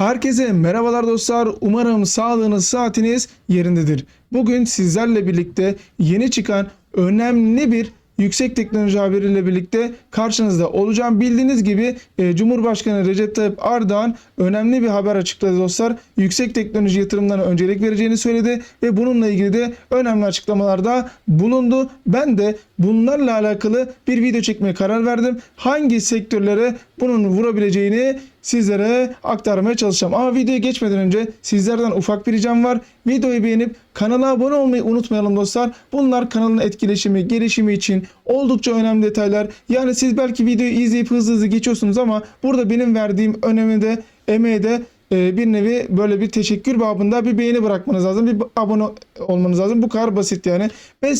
Herkese merhabalar dostlar. Umarım sağlığınız, saatiniz yerindedir. Bugün sizlerle birlikte yeni çıkan önemli bir yüksek teknoloji haberiyle birlikte karşınızda olacağım. Bildiğiniz gibi e, Cumhurbaşkanı Recep Tayyip Erdoğan önemli bir haber açıkladı dostlar. Yüksek teknoloji yatırımlarına öncelik vereceğini söyledi ve bununla ilgili de önemli açıklamalarda bulundu. Ben de bunlarla alakalı bir video çekmeye karar verdim. Hangi sektörlere bunun vurabileceğini sizlere aktarmaya çalışacağım. Ama videoya geçmeden önce sizlerden ufak bir ricam var. Videoyu beğenip kanala abone olmayı unutmayalım dostlar. Bunlar kanalın etkileşimi, gelişimi için oldukça önemli detaylar. Yani siz belki videoyu izleyip hızlı hızlı geçiyorsunuz ama burada benim verdiğim önemi de emeğe de e, bir nevi böyle bir teşekkür babında bir beğeni bırakmanız lazım. Bir abone olmanız lazım. Bu kadar basit yani. 5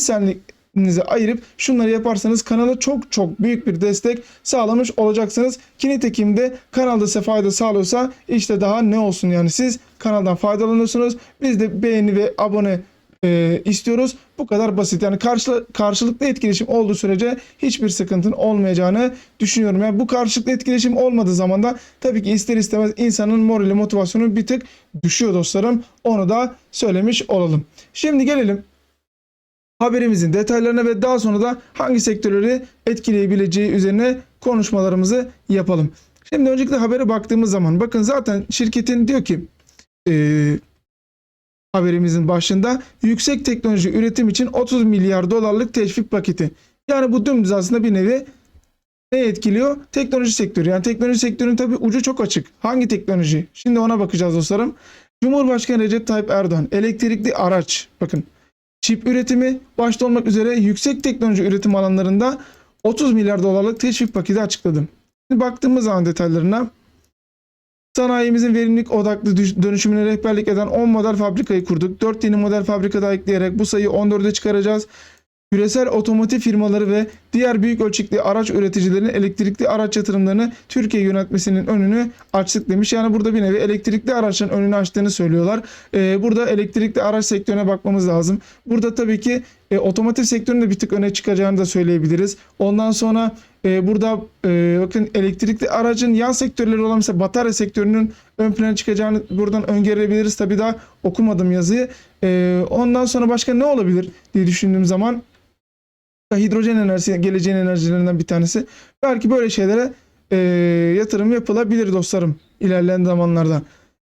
senlikinizi ayırıp şunları yaparsanız kanala çok çok büyük bir destek sağlamış olacaksınız. Ki nitekim de kanalda size fayda sağlıyorsa işte daha ne olsun yani siz kanaldan faydalanıyorsunuz. Biz de beğeni ve abone e, istiyoruz. Bu kadar basit. Yani karşı, karşılıklı etkileşim olduğu sürece hiçbir sıkıntın olmayacağını düşünüyorum. Yani bu karşılıklı etkileşim olmadığı zaman da tabii ki ister istemez insanın morali, motivasyonu bir tık düşüyor dostlarım. Onu da söylemiş olalım. Şimdi gelelim haberimizin detaylarına ve daha sonra da hangi sektörleri etkileyebileceği üzerine konuşmalarımızı yapalım. Şimdi öncelikle habere baktığımız zaman bakın zaten şirketin diyor ki eee haberimizin başında yüksek teknoloji üretim için 30 milyar dolarlık teşvik paketi. Yani bu dümdüz aslında bir nevi ne etkiliyor? Teknoloji sektörü. Yani teknoloji sektörünün tabii ucu çok açık. Hangi teknoloji? Şimdi ona bakacağız dostlarım. Cumhurbaşkanı Recep Tayyip Erdoğan elektrikli araç bakın çip üretimi başta olmak üzere yüksek teknoloji üretim alanlarında 30 milyar dolarlık teşvik paketi açıkladı. Şimdi baktığımız zaman detaylarına Sanayimizin verimlilik odaklı dönüşümüne rehberlik eden 10 model fabrikayı kurduk. 4 yeni model fabrika ekleyerek bu sayıyı 14'e çıkaracağız. Küresel otomotiv firmaları ve diğer büyük ölçekli araç üreticilerinin elektrikli araç yatırımlarını Türkiye yönetmesinin önünü açtık demiş. Yani burada bir nevi elektrikli araçların önünü açtığını söylüyorlar. Ee, burada elektrikli araç sektörüne bakmamız lazım. Burada tabii ki e, otomotiv sektörünün de bir tık öne çıkacağını da söyleyebiliriz. Ondan sonra e, burada e, bakın elektrikli aracın yan sektörleri olan mesela batarya sektörünün ön plana çıkacağını buradan öngörebiliriz. Tabii daha okumadım yazıyı. E, ondan sonra başka ne olabilir diye düşündüğüm zaman hidrojen enerjisi geleceğin enerjilerinden bir tanesi. Belki böyle şeylere e, yatırım yapılabilir dostlarım ilerleyen zamanlarda.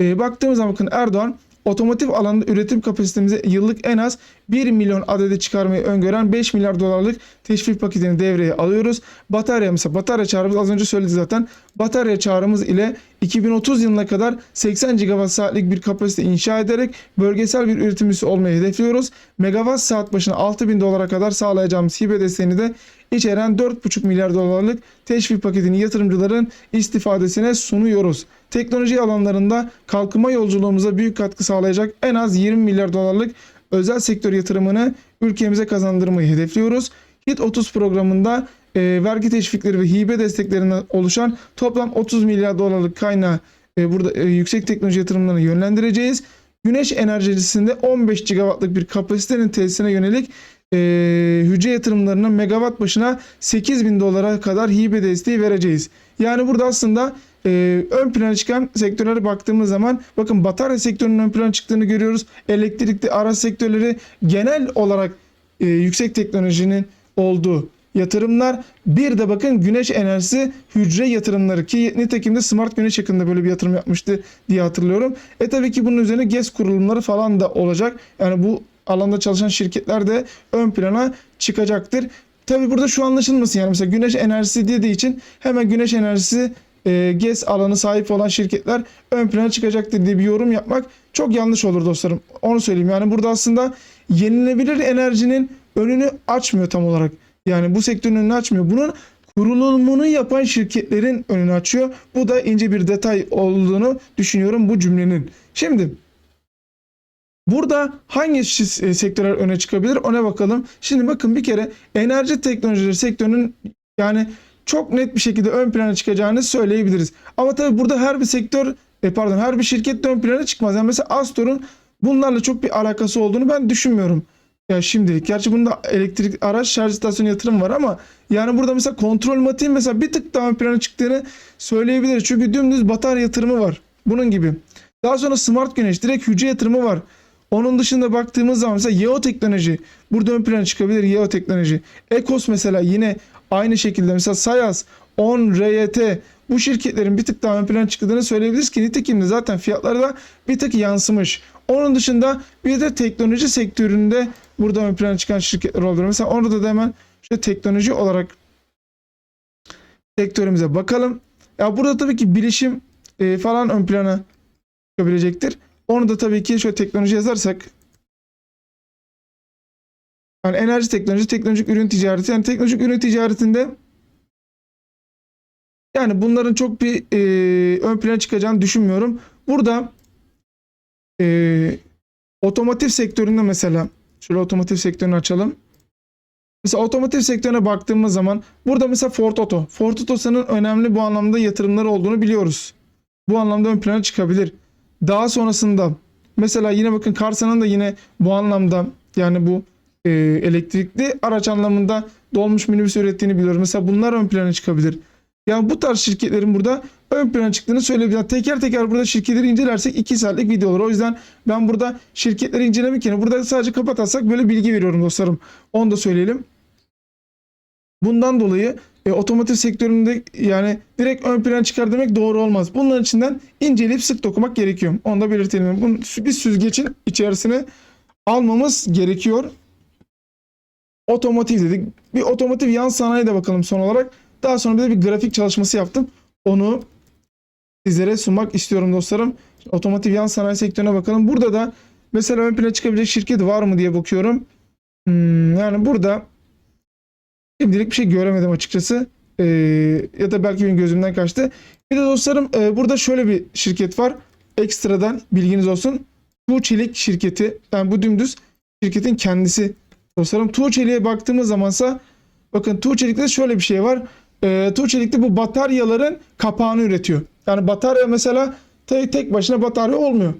E, baktığımız zaman bakın Erdoğan otomotiv alanında üretim kapasitemizi yıllık en az 1 milyon adede çıkarmayı öngören 5 milyar dolarlık teşvik paketini devreye alıyoruz. Batarya mesela batarya çağrımız az önce söyledi zaten. Batarya çağrımız ile 2030 yılına kadar 80 gigawatt saatlik bir kapasite inşa ederek bölgesel bir üretim üssü olmayı hedefliyoruz. Megawatt saat başına 6000 dolara kadar sağlayacağımız hibe desteğini de içeren 4,5 milyar dolarlık teşvik paketini yatırımcıların istifadesine sunuyoruz. Teknoloji alanlarında kalkınma yolculuğumuza büyük katkı sağlayacak en az 20 milyar dolarlık özel sektör yatırımını ülkemize kazandırmayı hedefliyoruz. HIT 30 programında e, vergi teşvikleri ve hibe desteklerinden oluşan toplam 30 milyar dolarlık kaynağı e, burada e, yüksek teknoloji yatırımlarına yönlendireceğiz. Güneş enerjisinde 15 gigawattlık bir kapasitenin tesisine yönelik e, hücre yatırımlarına megawatt başına 8 bin dolara kadar hibe desteği vereceğiz. Yani burada aslında e, ön plana çıkan sektörlere baktığımız zaman bakın batarya sektörünün ön plana çıktığını görüyoruz. Elektrikli araç sektörleri genel olarak e, yüksek teknolojinin olduğu yatırımlar. Bir de bakın güneş enerjisi hücre yatırımları ki nitekim de Smart Güneş yakında böyle bir yatırım yapmıştı diye hatırlıyorum. E tabii ki bunun üzerine GES kurulumları falan da olacak. Yani bu alanda çalışan şirketler de ön plana çıkacaktır. Tabii burada şu anlaşılmasın yani mesela güneş enerjisi dediği için hemen güneş enerjisi e, GES alanı sahip olan şirketler ön plana çıkacaktır diye bir yorum yapmak çok yanlış olur dostlarım. Onu söyleyeyim yani burada aslında yenilebilir enerjinin önünü açmıyor tam olarak. Yani bu sektörün önünü açmıyor. Bunun kurulumunu yapan şirketlerin önünü açıyor. Bu da ince bir detay olduğunu düşünüyorum bu cümlenin. Şimdi Burada hangi e, sektörler öne çıkabilir ona bakalım. Şimdi bakın bir kere enerji teknolojileri sektörünün yani çok net bir şekilde ön plana çıkacağını söyleyebiliriz. Ama tabii burada her bir sektör e, pardon her bir şirket ön plana çıkmaz. Yani mesela Astor'un bunlarla çok bir alakası olduğunu ben düşünmüyorum. Ya şimdilik. Gerçi bunda elektrik araç şarj istasyonu yatırım var ama yani burada mesela kontrol matiğin mesela bir tık daha ön plana çıktığını söyleyebiliriz. Çünkü dümdüz batarya yatırımı var. Bunun gibi. Daha sonra smart güneş direkt hücre yatırımı var. Onun dışında baktığımız zaman mesela Yeo teknoloji burada ön plana çıkabilir Yeo teknoloji. Ekos mesela yine aynı şekilde mesela Sayas, On, RYT bu şirketlerin bir tık daha ön plana çıktığını söyleyebiliriz ki nitekim de zaten fiyatları da bir tık yansımış. Onun dışında bir de teknoloji sektöründe burada ön plana çıkan şirketler olabilir. Mesela orada da hemen işte teknoloji olarak sektörümüze bakalım. Ya burada tabii ki bilişim e, falan ön plana çıkabilecektir. Onu da tabii ki şöyle teknoloji yazarsak yani enerji teknoloji, teknolojik ürün ticareti. Yani teknolojik ürün ticaretinde yani bunların çok bir e, ön plana çıkacağını düşünmüyorum. Burada e, otomotiv sektöründe mesela şöyle otomotiv sektörünü açalım. Mesela otomotiv sektörüne baktığımız zaman burada mesela Ford Auto. Ford Auto'nun önemli bu anlamda yatırımları olduğunu biliyoruz. Bu anlamda ön plana çıkabilir. Daha sonrasında mesela yine bakın Karsa'nın da yine bu anlamda yani bu e, elektrikli araç anlamında dolmuş minibüs ürettiğini biliyoruz. Mesela bunlar ön plana çıkabilir. Yani bu tarz şirketlerin burada ön plana çıktığını söyleyebilirim. Teker teker burada şirketleri incelersek 2 saatlik video olur. O yüzden ben burada şirketleri incelemek burada sadece kapatarsak böyle bilgi veriyorum dostlarım. Onu da söyleyelim. Bundan dolayı e, otomotiv sektöründe yani direkt ön plana çıkar demek doğru olmaz. Bunların içinden inceleyip sık dokumak gerekiyor. Onu da belirtelim. Bunu, bir süzgecin içerisine almamız gerekiyor. Otomotiv dedik. Bir otomotiv yan sanayi de bakalım son olarak. Daha sonra bir de bir grafik çalışması yaptım. Onu sizlere sunmak istiyorum dostlarım. Otomotiv yan sanayi sektörüne bakalım. Burada da mesela ön plana çıkabilecek şirket var mı diye bakıyorum. Hmm, yani burada şimdilik bir şey göremedim açıkçası. Ee, ya da belki benim gözümden kaçtı. Bir de dostlarım e, burada şöyle bir şirket var. Ekstradan bilginiz olsun. Tuğçelik şirketi. Yani bu dümdüz şirketin kendisi. Dostlarım Tuğçelik'e baktığımız zamansa bakın Tuğçelik'te şöyle bir şey var. E, Tuğçelik'te bu bataryaların kapağını üretiyor. Yani batarya mesela tek, tek başına batarya olmuyor.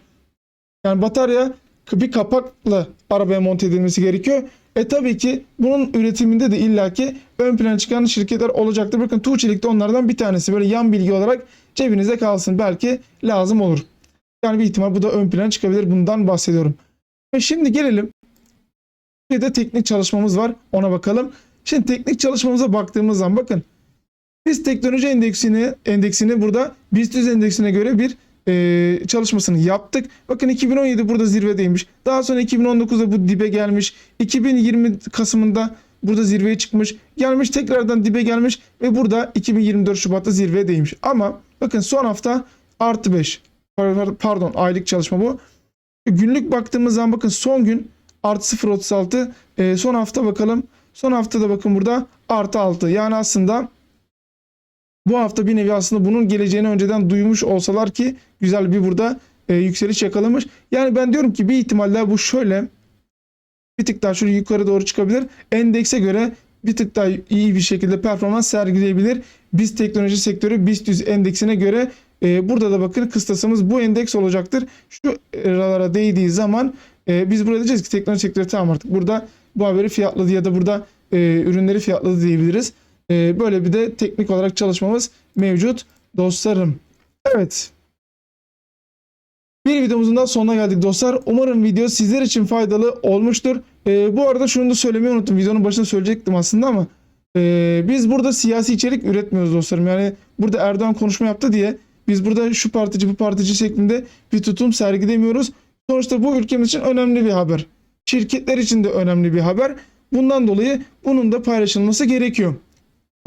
Yani batarya bir kapakla arabaya monte edilmesi gerekiyor. E tabii ki bunun üretiminde de illaki ön plana çıkan şirketler olacaktır. Bakın Tuğçelik de onlardan bir tanesi. Böyle yan bilgi olarak cebinizde kalsın. Belki lazım olur. Yani bir ihtimal bu da ön plana çıkabilir. Bundan bahsediyorum. Ve şimdi gelelim. Bir de teknik çalışmamız var. Ona bakalım. Şimdi teknik çalışmamıza baktığımız zaman bakın. Biz teknoloji endeksini endeksini burada BIST 100 endeksine göre bir e, çalışmasını yaptık. Bakın 2017 burada zirvedeymiş. Daha sonra 2019'da bu dibe gelmiş. 2020 Kasım'ında burada zirveye çıkmış. Gelmiş tekrardan dibe gelmiş ve burada 2024 Şubat'ta zirvedeymiş. Ama bakın son hafta artı 5. Pardon aylık çalışma bu. Günlük baktığımız zaman bakın son gün artı 0.36. E, son hafta bakalım. Son haftada bakın burada artı 6. Yani aslında bu hafta bir nevi aslında bunun geleceğini önceden duymuş olsalar ki güzel bir burada e, yükseliş yakalamış. Yani ben diyorum ki bir ihtimalle bu şöyle bir tık daha şöyle yukarı doğru çıkabilir. Endekse göre bir tık daha iyi bir şekilde performans sergileyebilir. Biz teknoloji sektörü BIST 100 endeksine göre e, burada da bakın kıstasımız bu endeks olacaktır. Şu aralara değdiği zaman e, biz burada diyeceğiz ki teknoloji sektörü tamam artık burada bu haberi fiyatladı ya da burada e, ürünleri fiyatladı diyebiliriz. E, böyle bir de teknik olarak çalışmamız mevcut dostlarım. Evet. Bir videomuzun da sonuna geldik dostlar. Umarım video sizler için faydalı olmuştur. E, bu arada şunu da söylemeyi unuttum. Videonun başında söyleyecektim aslında ama e, biz burada siyasi içerik üretmiyoruz dostlarım. Yani burada Erdoğan konuşma yaptı diye biz burada şu partici bu partici şeklinde bir tutum sergilemiyoruz. Sonuçta bu ülkemiz için önemli bir haber. Şirketler için de önemli bir haber. Bundan dolayı bunun da paylaşılması gerekiyor.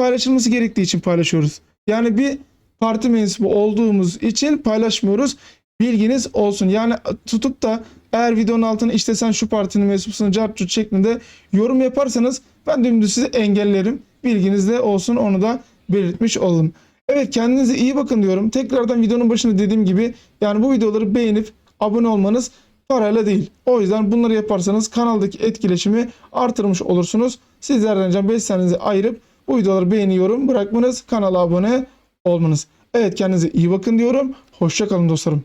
Paylaşılması gerektiği için paylaşıyoruz. Yani bir parti mensubu olduğumuz için paylaşmıyoruz. Bilginiz olsun. Yani tutup da eğer videonun altına işte sen şu partinin mensupsun cartçut şeklinde yorum yaparsanız ben dümdüz sizi engellerim. Bilginiz de olsun onu da belirtmiş olalım. Evet kendinize iyi bakın diyorum. Tekrardan videonun başında dediğim gibi yani bu videoları beğenip abone olmanız parayla değil. O yüzden bunları yaparsanız kanaldaki etkileşimi artırmış olursunuz. Sizlerden can 5 saniyenizi ayırıp bu videoları beğeniyorum bırakmanız, kanala abone olmanız. Evet kendinize iyi bakın diyorum. Hoşçakalın dostlarım.